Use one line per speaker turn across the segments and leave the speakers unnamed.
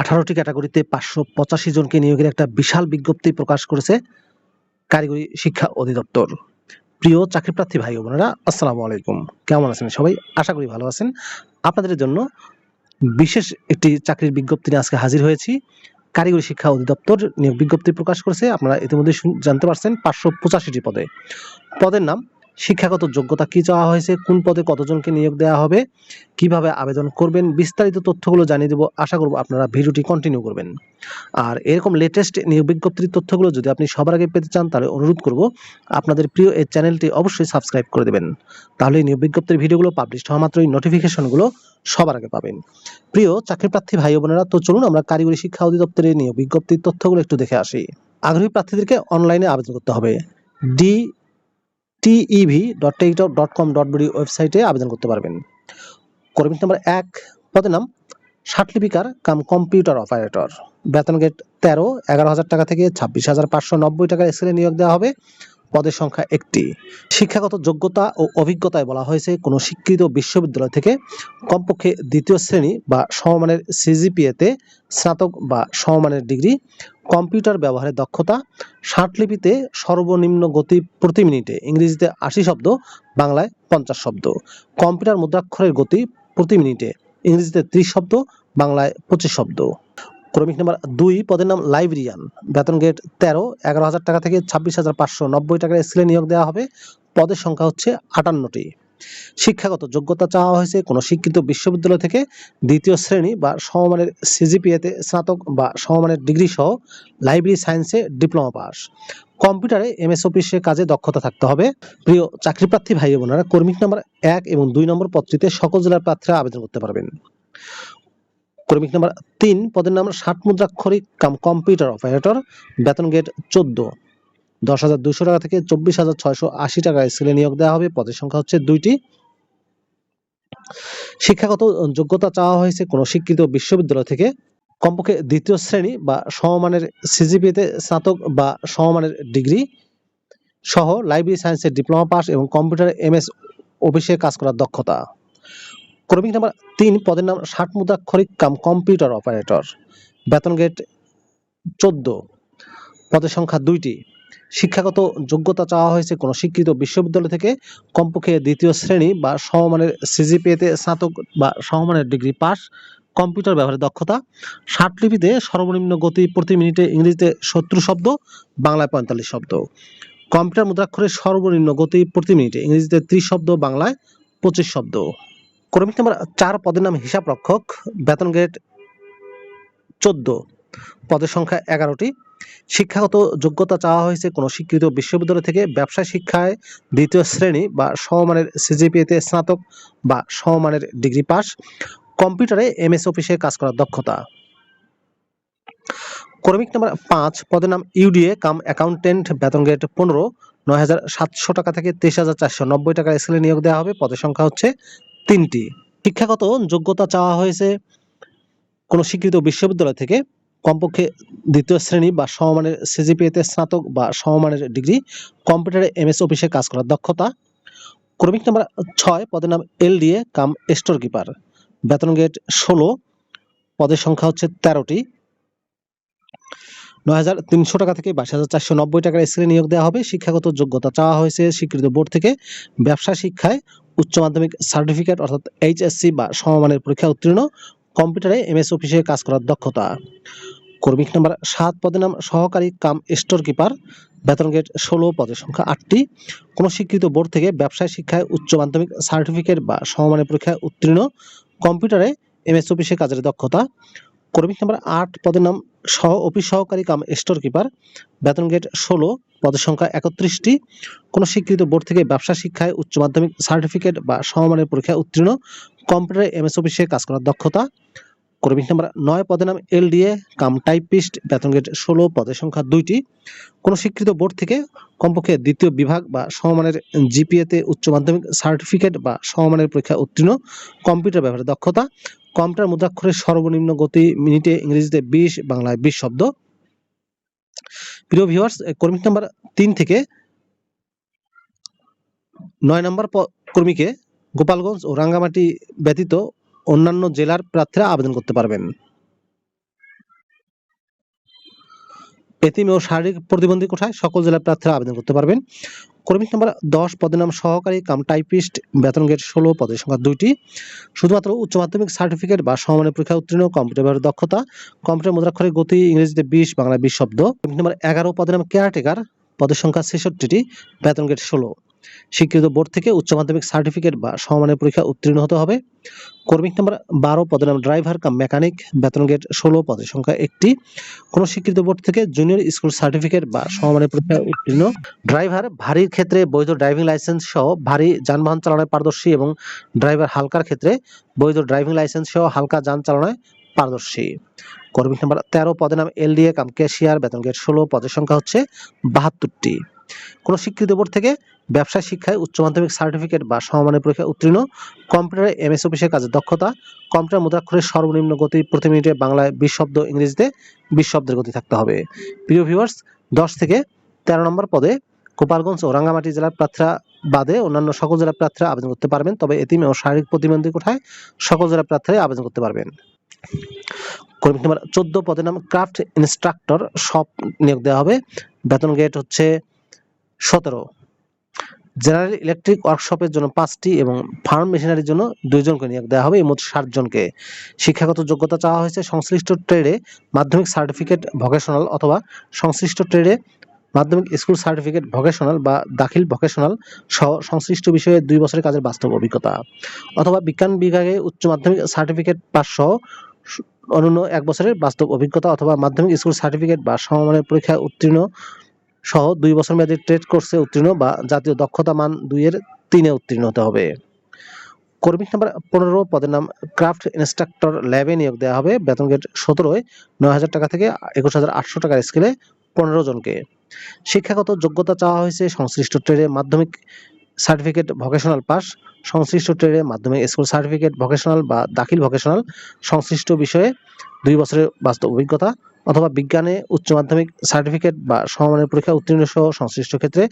আঠারোটি ক্যাটাগরিতে পাঁচশো পঁচাশি জনকে নিয়োগের একটা বিশাল বিজ্ঞপ্তি প্রকাশ করেছে কারিগরি শিক্ষা অধিদপ্তর। প্রিয় চাকরিপ্রার্থী ভাই বোনেরা, আসসালামু আলাইকুম। কেমন আছেন সবাই? আশা করি ভালো আছেন। আপনাদের জন্য বিশেষ একটি চাকরির বিজ্ঞপ্তি নিয়ে আজকে হাজির হয়েছি। কারিগরি শিক্ষা অধিদপ্তর নিয়োগ বিজ্ঞপ্তি প্রকাশ করেছে। আপনারা ইতিমধ্যে জানতে পারছেন পাঁচশো পঁচাশিটি পদে। পদের নাম শিক্ষাগত যোগ্যতা কি চাওয়া হয়েছে? কোন পদে কতজনকে নিয়োগ দেওয়া হবে? কীভাবে আবেদন করবেন? বিস্তারিত তথ্যগুলো জানিয়ে দেবো। আশা করব আপনারা ভিডিওটি কন্টিনিউ করবেন। আর এরকম লেটেস্ট নিয়োগ বিজ্ঞপ্তির তথ্যগুলো যদি আপনি সবার আগে পেতে চান, তাহলে অনুরোধ করব আপনাদের প্রিয় এই চ্যানেলটি অবশ্যই সাবস্ক্রাইব করে দেবেন। তাহলে নিয়োগ বিজ্ঞপ্তির ভিডিওগুলো পাবলিশ হওয়া মাত্রই নোটিফিকেশনগুলো সবার আগে পাবেন। প্রিয় চাকরিপ্রার্থী ভাই বোনেরা, তো চলুন আমরা কারিগরি শিক্ষা অধিদপ্তরের নিয়োগ বিজ্ঞপ্তির তথ্যগুলো একটু দেখে আসি। আগ্রহী প্রার্থীদেরকে অনলাইনে আবেদন করতে হবে। D TEV dot tech dot com dot BD ওয়েবসাইটে আবেদন করতে পারবেন। কর্মী নাম্বার এক, পদের নাম সার্টিফিকার কাম কম্পিউটার অপারেটর বেতন গেট তেরো, এগারো হাজার টাকা থেকে ছাব্বিশ হাজার পাঁচশো নব্বই টাকার স্কেলে নিয়োগ দেওয়া হবে। পদের সংখ্যা একটি। শিক্ষাগত যোগ্যতা ও অভিজ্ঞতায় বলা হয়েছে, কোনো স্বীকৃত বিশ্ববিদ্যালয় থেকে কমপক্ষে দ্বিতীয় শ্রেণি বা সমমানের সিজিপিএতে স্নাতক বা সমমানের ডিগ্রি, কম্পিউটার ব্যবহারের দক্ষতা ষাটলিপিতে সর্বনিম্ন গতি প্রতি মিনিটে, ইংরেজিতে আশি শব্দ, বাংলায় পঞ্চাশ শব্দ, কম্পিউটার মুদ্রাক্ষরের গতি প্রতি মিনিটে, ইংরেজিতে ত্রিশ শব্দ, বাংলায় পঁচিশ শব্দ। ক্রমিক নাম্বার দুই পদের নাম লাইব্রেরিয়ান। বেতন গেট তেরো, এগারো হাজার টাকা থেকে ছাব্বিশ হাজার পাঁচশো নব্বই টাকার স্কেলে নিয়োগ দেওয়া হবে। পদের সংখ্যা হচ্ছে আটান্নটি। শিক্ষাগত যোগ্যতা চাওয়া হয়েছে কোনো শিক্ষিত বিশ্ববিদ্যালয় থেকে দ্বিতীয় শ্রেণি বা সমমানের সিজিপিএতে স্নাতক বা সমমানের ডিগ্রি সহ লাইব্রেরি সায়েন্সে ডিপ্লোমা পাস। কম্পিউটারে এমএস অফিসে কাজে দক্ষতা থাকতে হবে। প্রিয় চাকরিপ্রার্থী ভাই ও বোনেরা, কর্মিক নাম্বার এক এবং দুই নম্বর পদটিতে সকল জেলার প্রার্থীরা আবেদন করতে পারবেন। কর্মিক নাম্বার তিন, পদের নাম ষাট মুদ্রাক্ষরিক কাম কম্পিউটার অপারেটর, বেতন গেট চোদ্দ। দশ হাজার দুশো টাকা থেকে চব্বিশ হাজার ছয়শো আশি টাকা স্কেলে নিয়োগ দেওয়া হবে। পদের সংখ্যা হচ্ছে দুইটি। শিক্ষাগত যোগ্যতা চাওয়া হয়েছে কোনো স্বীকৃত বিশ্ববিদ্যালয় থেকে। কমপক্ষে দ্বিতীয় শ্রেণি বা সমমানের সিজিপিতে স্নাতক বা সমমানের ডিগ্রি সহ লাইব্রেরি সায়েন্সের ডিপ্লোমা পাস এবং কম্পিউটার এমএস অফিসে কাজ করার দক্ষতা। ক্রমিক নাম্বার তিন পদের নাম ষাট মুদাক্ষরিক কাম কম্পিউটার অপারেটর। বেতন গেট চোদ্দ। পদের সংখ্যা দুইটি। শিক্ষাগত যোগ্যতা চাওয়া হয়েছে কোনো স্বীকৃত বিশ্ববিদ্যালয় থেকে কমপক্ষে দ্বিতীয় শ্রেণি বা সমমানের সিজিপিএতে স্নাতক বা সমমানের ডিগ্রি পাস, কম্পিউটার ব্যবহারের দক্ষতা, ষাট লিপিতে সর্বনিম্ন গতি প্রতি মিনিটে ইংরেজিতে সত্তর শব্দ, বাংলায় পঁয়তাল্লিশ শব্দ। কম্পিউটার মুদ্রাক্ষরের সর্বনিম্ন গতি প্রতি মিনিটে ইংরেজিতে ত্রিশ শব্দ, বাংলায় পঁচিশ শব্দ। ক্রমিক নাম্বার চার পদের নাম হিসাব রক্ষক, বেতন গ্রেড চোদ্দ। পদের সংখ্যা এগারোটি। শিক্ষাগত যোগ্যতা চাওয়া হয়েছে কোনো স্বীকৃত বিশ্ববিদ্যালয় থেকে ব্যবসা শিক্ষায় দ্বিতীয় শ্রেণি বা সমমানের সিজিপিএতে স্নাতক বা সমমানের ডিগ্রি পাস, কম্পিউটারে এমএস অফিসে কাজ করার দক্ষতা। ক্রমিক নাম্বার পাঁচ পদের নাম ইউডিএ, কাম অ্যাকাউন্টেন্ট, বেতন গ্রেড পনেরো। নয় হাজার সাতশো টাকা থেকে তেইশ হাজার চারশো নব্বই টাকা স্কেলে নিয়োগ দেওয়া হবে। পদের সংখ্যা হচ্ছে তিনটি। শিক্ষাগত যোগ্যতা চাওয়া হয়েছে কোনো স্বীকৃত বিশ্ববিদ্যালয় থেকে। কমপক্ষে দ্বিতীয় শ্রেণি বা সমমানের সিজিপিএতে স্নাতক বা সমমানের ডিগ্রি, কম্পিউটারে এমএস অফিসে কাজ করার দক্ষতা। ক্রমিক নাম্বার ছয়, পদের নাম এলডিএ, কাম স্টোর কিপার বেতন গেট ষোলো, পদের সংখ্যা হচ্ছে তেরোটি। নয় হাজার তিনশো টাকা থেকে বাইশ হাজার চারশো নব্বই টাকার স্কেলে নিয়োগ দেওয়া হবে। শিক্ষাগত যোগ্যতা চাওয়া হয়েছে স্বীকৃত বোর্ড থেকে। ব্যবসা শিক্ষায় উচ্চ মাধ্যমিক সার্টিফিকেট অর্থাৎ এইচএসসি বা সমমানের পরীক্ষা উত্তীর্ণ। কম্পিউটারে এমএস অফিসে কাজ করার দক্ষতা। কর্মিক নাম্বার সাত, পদের নাম সহকারী কাম স্টোর কিপার। বেতন গেট ষোলো, পদের সংখ্যা আটটি। কোনো স্বীকৃত বোর্ড থেকে ব্যবসায় শিক্ষায় উচ্চ মাধ্যমিক সার্টিফিকেট বা সমমানের পরীক্ষায় উত্তীর্ণ। কম্পিউটারে এমএস অফিসে কাজের দক্ষতা। কর্মিক নাম্বার আট পদের নাম সহ অফিস সহকারী কাম স্টোর কিপার। বেতন গেট ষোলো, পদের সংখ্যা একত্রিশটি। কোনো স্বীকৃত বোর্ড থেকে ব্যবসা শিক্ষায় উচ্চ মাধ্যমিক সার্টিফিকেট বা সমমানের পরীক্ষায় উত্তীর্ণ, কম্পিউটারে এমএস অফিসে কাজ করার দক্ষতা। কর্মিক নাম্বার নয় পদের নাম এলডিএ, কাম টাইপিস্ট, বেতন গেট ষোলো, পদের সংখ্যা দুইটি। কোনো স্বীকৃত বোর্ড থেকে কমপক্ষে দ্বিতীয় বিভাগ বা সমমানের জিপিএতে উচ্চ মাধ্যমিক সার্টিফিকেট বা সমমানের পরীক্ষা উত্তীর্ণ, কম্পিউটার ব্যবহারের দক্ষতা। কম্পিউটার মুদ্রাক্ষরের সর্বনিম্ন গতি মিনিটে ইংরেজিতে বিশ, বাংলায় বিশ শব্দ। প্রিয় ভিউয়ার্স কর্মিক নাম্বার তিন থেকে নয় নম্বর কর্মীকে গোপালগঞ্জ ও রাঙ্গামাটি ব্যতীত অন্যান্য জেলার প্রার্থীরা আবেদন করতে পারবেন। এতিম ও শারীরিক প্রতিবন্ধী কোঠায় সকল জেলার প্রার্থীরা আবেদন করতে পারবেন। কর্মী নাম্বার দশ পদের নাম সহকারী কাম টাইপিস্ট বেতন গেট ষোলো পদের সংখ্যা দুইটি। শুধুমাত্র উচ্চ মাধ্যমিক সার্টিফিকেট বা সমমানের পরীক্ষা উত্তীর্ণ কম্পিউটার দক্ষতা, কম্পিউটার মুদ্রাক্ষরের গতি, ইংরেজিতে বিশ বাংলা বিশ শব্দ। কর্মী নাম্বার এগারো পদের নাম কেয়ারটেকার, পদের সংখ্যা ছেষট্টিটি বেতন গেট ষোলো। স্বীকৃত বোর্ড থেকে উচ্চ মাধ্যমিক সার্টিফিকেট বা সমমানের পরীক্ষা উত্তীর্ণ হতে হবে। কর্মিক নাম্বার বারো, পদের নাম ড্রাইভার, কাম মেকানিক, বেতন গেট ষোলো, পদের সংখ্যা একটি। কোন স্বীকৃত বোর্ড থেকে জুনিয়র স্কুল সার্টিফিকেট বা সমমানের পরীক্ষা উত্তীর্ণ। ড্রাইভার, ভারীর ক্ষেত্রে বৈধ ড্রাইভিং লাইসেন্স সহ ভারী যানবাহন চালানোয় পারদর্শী এবং ড্রাইভার হালকার ক্ষেত্রে বৈধ ড্রাইভিং লাইসেন্স সহ হালকা যান চালানোয় পারদর্শী। কর্মিক নাম্বার তেরো, পদের নাম এলডিএ কাম ক্যাশিয়ার, বেতন গেট ষোলো, পদের সংখ্যা হচ্ছে বাহাত্তরটি। কোন স্বীকৃত বোর্ড থেকে ব্যবসায় শিক্ষায় উচ্চ মাধ্যমিক সার্টিফিকেট বা সমমানের পরীক্ষা উত্তীর্ণ, কম্পিউটারে এমএস অফিসের কাজে দক্ষতা, কম্পিউটার মুদ্রাক্ষরের সর্বনিম্ন গতি প্রতি মিনিটে বাংলায় বিশ শব্দ ইংরেজিতে বিশ শব্দের গতি থাকতে হবে। প্রিয় ভিউয়ার্স দশ থেকে তেরো নম্বর পদে গোপালগঞ্জ ও রাঙ্গামাটি জেলার প্রার্থীরা বাদে অন্যান্য সকল জেলার প্রার্থীরা আবেদন করতে পারবেন, তবে এতিম ও শারীরিক প্রতিবন্ধী কোঠায় সকল জেলার প্রার্থীরা আবেদন করতে পারবেন। কর্মী নাম্বার চোদ্দ পদের নাম ক্রাফট ইনস্ট্রাক্টর, সব নিয়োগ দেওয়া হবে। বেতন গেট হচ্ছে সতেরো। জেনারেল ইলেকট্রিক ওয়ার্কশপের জন্য পাঁচটি এবং ফার্ম মেশিনারির জন্য দুইজনকে নিয়োগ দেওয়া হবে, এই মোট ষাট জনকে। শিক্ষাগত যোগ্যতা চাওয়া হয়েছে সংশ্লিষ্ট ট্রেডে মাধ্যমিক সার্টিফিকেট ভোকেশনাল অথবা সংশ্লিষ্ট ট্রেডে মাধ্যমিক স্কুল সার্টিফিকেট ভোকেশনাল বা দাখিল ভোকেশনাল সহ সংশ্লিষ্ট বিষয়ে দুই বছরের কাজের বাস্তব অভিজ্ঞতা। অথবা বিজ্ঞান বিভাগে উচ্চ মাধ্যমিক সার্টিফিকেট পাস সহ অনন্য এক বছরের বাস্তব অভিজ্ঞতা অথবা মাধ্যমিক স্কুল সার্টিফিকেট বা সমমানের পরীক্ষায় উত্তীর্ণ সহ দুই বছর মেয়াদী ট্রেড কোর্সে উত্তীর্ণ বা জাতীয় দক্ষতা মান দুইয়ের তিনে উত্তীর্ণ হতে হবে। কর্মিক নাম্বার পনেরো, পদের নাম ক্রাফট ইনস্ট্রাক্টর ল্যাবে নিয়োগ দেওয়া হবে। বেতন গেট সতেরোয় নয় হাজার টাকা থেকে একুশ হাজার আটশো টাকার স্কেলে পনেরো জনকে। শিক্ষাগত যোগ্যতা চাওয়া হয়েছে সংশ্লিষ্ট ট্রেডে মাধ্যমিক সার্টিফিকেট ভোকেশনাল পাস, সংশ্লিষ্ট ট্রেডে মাধ্যমিক স্কুল সার্টিফিকেট ভোকেশনাল বা দাখিল ভোকেশনাল, সংশ্লিষ্ট বিষয়ে দুই বছরের বাস্তব অভিজ্ঞতা অথবা বিজ্ঞানে উচ্চ মাধ্যমিক সার্টিফিকেট বা সমমানের পরীক্ষা উত্তীর্ণ সহ সংশ্লিষ্ট ক্ষেত্রে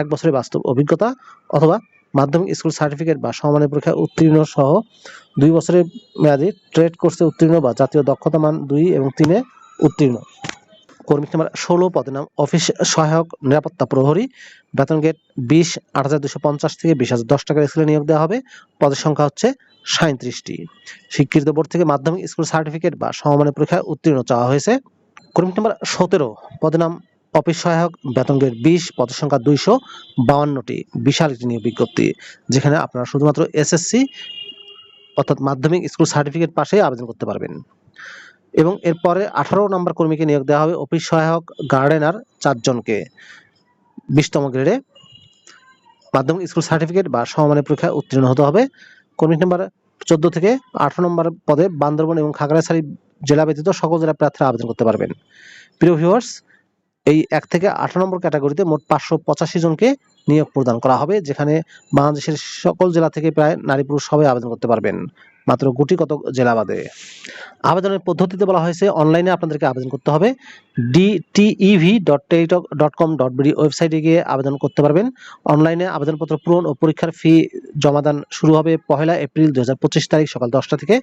এক বছরের বাস্তব অভিজ্ঞতা অথবা মাধ্যমিক স্কুল সার্টিফিকেট বা সমমানের পরীক্ষা উত্তীর্ণ সহ দুই বছরের মেয়াদী ট্রেড কোর্সে উত্তীর্ণ বা জাতীয় দক্ষতা মান দুই এবং তিনে উত্তীর্ণ। কর্মী নাম্বার ষোলো পদে নাম অফিস সহায়ক নিরাপত্তা প্রহরী। বেতন গেট বিশ, আট হাজার দুশো পঞ্চাশ থেকে বিশ হাজার দশ টাকার স্কেলে নিয়োগ দেওয়া হবে। পদের সংখ্যা হচ্ছে সাঁত্রিশটি স্বীকৃত বোর্ড থেকে মাধ্যমিক স্কুল সার্টিফিকেট বা সমমানের পরীক্ষায় উত্তীর্ণ চাওয়া হয়েছে। কর্মী নম্বর সতেরো, পদের নাম অফিস সহায়ক বেতন গ্রেড বিশ, পদের সংখ্যা দুইশো বাউান্নটি, বিশাল একটি নিয়োগ বিজ্ঞপ্তি, যেখানে আপনারা শুধুমাত্র এসএসসি অর্থাৎ মাধ্যমিক স্কুল সার্টিফিকেট পাশে আবেদন করতে পারবেন। এবং এরপরে আঠারো নম্বর কর্মীকে নিয়োগ দেওয়া হবে অফিস সহায়ক, গার্ডেনার চারজনকে। বিশতম গ্রেডে মাধ্যমিক স্কুল সার্টিফিকেট বা সমমানের পরীক্ষায় উত্তীর্ণ হতে হবে। কর্মী নাম্বার চোদ্দ থেকে আঠারো নম্বর পদে বান্দরবন এবং খাগড়াছড়ি জেলা ব্যতীত সকল জেলা প্রার্থীরা আবেদন করতে পারবেন। প্রিয় ভিউয়ার্স এই এক থেকে আঠারো নম্বর ক্যাটাগরিতে মোট পাঁচশো পঁচাশি জনকে নিয়োগ প্রদান করা হবে, যেখানে বাংলাদেশের সকল জেলা থেকে প্রায় নারী পুরুষ সবাই আবেদন করতে পারবেন। মাত্র গুটি কত জেলা বাদে। আবেদনের পদ্ধতিতে বলা হয়েছে, অনলাইনে আপনাদেরকে আবেদন করতে হবে। DTEV dot teletalk dot com dot BD ওয়েবসাইটে গিয়ে আবেদন করতে পারবেন। অনলাইনে আবেদনপত্র পূরণ ও পরীক্ষার ফি জমাদান শুরু হবে পহেলা এপ্রিল দুই হাজার পঁচিশ তারিখ সকাল দশটা থেকে।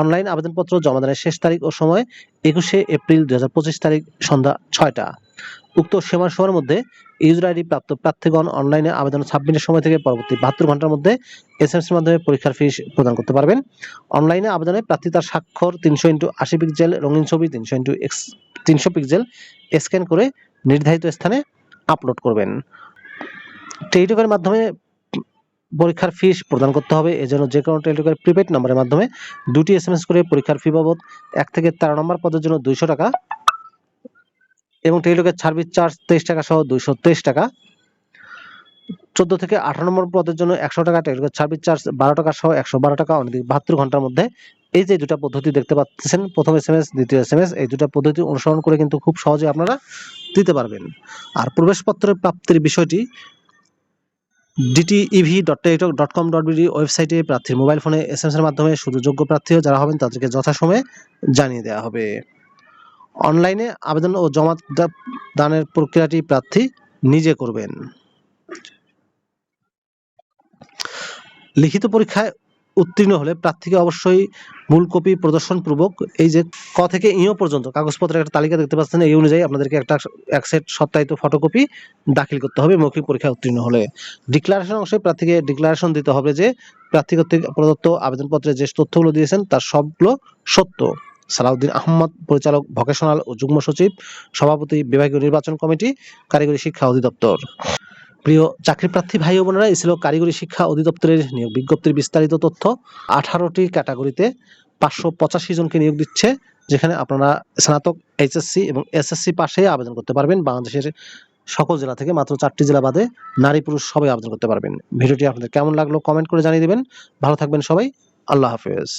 অনলাইন আবেদনপত্র জমাদানের শেষ তারিখ ও সময় একুশে এপ্রিল দুই হাজার পঁচিশ তারিখ সন্ধ্যা ছয়টা। উক্ত সীমা সময়ের মধ্যে ইউজার আইডি প্রাপ্ত প্রার্থীগণ অনলাইনে আবেদন সাবমিটের সময় থেকে পরবর্তী বাহাত্তর ঘণ্টার মধ্যে এসএমএস এর মাধ্যমে পরীক্ষার ফি প্রদান করতে পারবেন। অনলাইনে আবেদনে প্রার্থী তার স্বাক্ষর তিনশো ইন্টু আশি পিক্সেল, রঙিন ছবি তিনশো ইন্টু এক্স, তিনশো পিক্সেল স্ক্যান করে নির্ধারিত স্থানে আপলোড করবেন। টেলিটকের মাধ্যমে পরীক্ষার ফিস প্রদান করতে হবে। এজন্য যে কোনো টেলিটকের প্রিপেড নম্বরের মাধ্যমে দুটি এস করে পরীক্ষার ফি বাবদ এক থেকে তেরো নম্বর পদের জন্য দুইশো টাকা এবং টেলিটকের সার্ভিস চার্জ তেইশ টাকা সহ দুইশো তেইশ টাকা চোদ্দ থেকে আঠারো নম্বর পদের জন্য একশো টাকা সার্ভিস চার্জ, বারো টাকা সহ একশো বারো টাকা অনধিক বাহাত্তর ঘণ্টার মধ্যে। এই যে দুটা পদ্ধতি দেখতে পাচ্ছেন, প্রথম এস এম এস দ্বিতীয় এস এম এস এই দুটা পদ্ধতি অনুসরণ করে কিন্তু খুব সহজে আপনারা দিতে পারবেন। আর প্রবেশপত্রের প্রাপ্তির বিষয়টি DTEV dot teletalk dot com dot BD ওয়েবসাইটে প্রার্থীর মোবাইল ফোনে এসএমএস এর মাধ্যমে শুধু যোগ্য প্রার্থীও যারা হবেন তাদেরকে যথাসময়ে জানিয়ে দেওয়া হবে। অনলাইনে আবেদন ও জমা দানের প্রক্রিয়াটি প্রার্থী নিজে করবেন। লিখিত পরীক্ষায় উত্তীর্ণ হলে প্রার্থীকে অবশ্যই মূল কপি প্রদর্শন পূর্বক এই যে ক থেকে ইও পর্যন্ত কাগজপত্রের একটা তালিকা দেখতে পাচ্ছেন, এই অনুযায়ী আপনাদেরকে একটা এক সেট সত্যায়িত ফটোকপি দাখিল করতে হবে মৌখিক পরীক্ষা উত্তীর্ণ হলে। ডিক্লারেশন অংশে প্রার্থীকে ডিক্লারেশন দিতে হবে যে প্রার্থী কর্তৃক প্রদত্ত আবেদনপত্রে যে তথ্যগুলো দিয়েছেন, তার সবগুলো সত্য। সালাউদ্দিন আহমদ, পরিচালক ভোকেশনাল ও যুগ্ম সচিব, সভাপতি বিভাগীয় নির্বাচন কমিটি, কারিগরি শিক্ষা অধিদপ্তর। প্রিয় চাকরি প্রার্থী ভাই বোনেরা, এই ছিল কারিগরি শিক্ষা অধিদপ্তরের নিয়োগ বিজ্ঞপ্তির বিস্তারিত তথ্য। আঠারোটি ক্যাটাগরিতে পাঁচশো পঁচাশি জনকে নিয়োগ দিচ্ছে, যেখানে আপনারা স্নাতক, এইচএসসি এবং এসএসসি পাশে আবেদন করতে পারবেন। বাংলাদেশের সকল জেলা থেকে মাত্র চারটি জেলা বাদে নারী পুরুষ সবাই আবেদন করতে পারবেন। ভিডিওটি আপনাদের কেমন লাগল কমেন্ট করে জানিয়ে দেবেন। ভালো থাকবেন সবাই। আল্লাহ হাফেজ।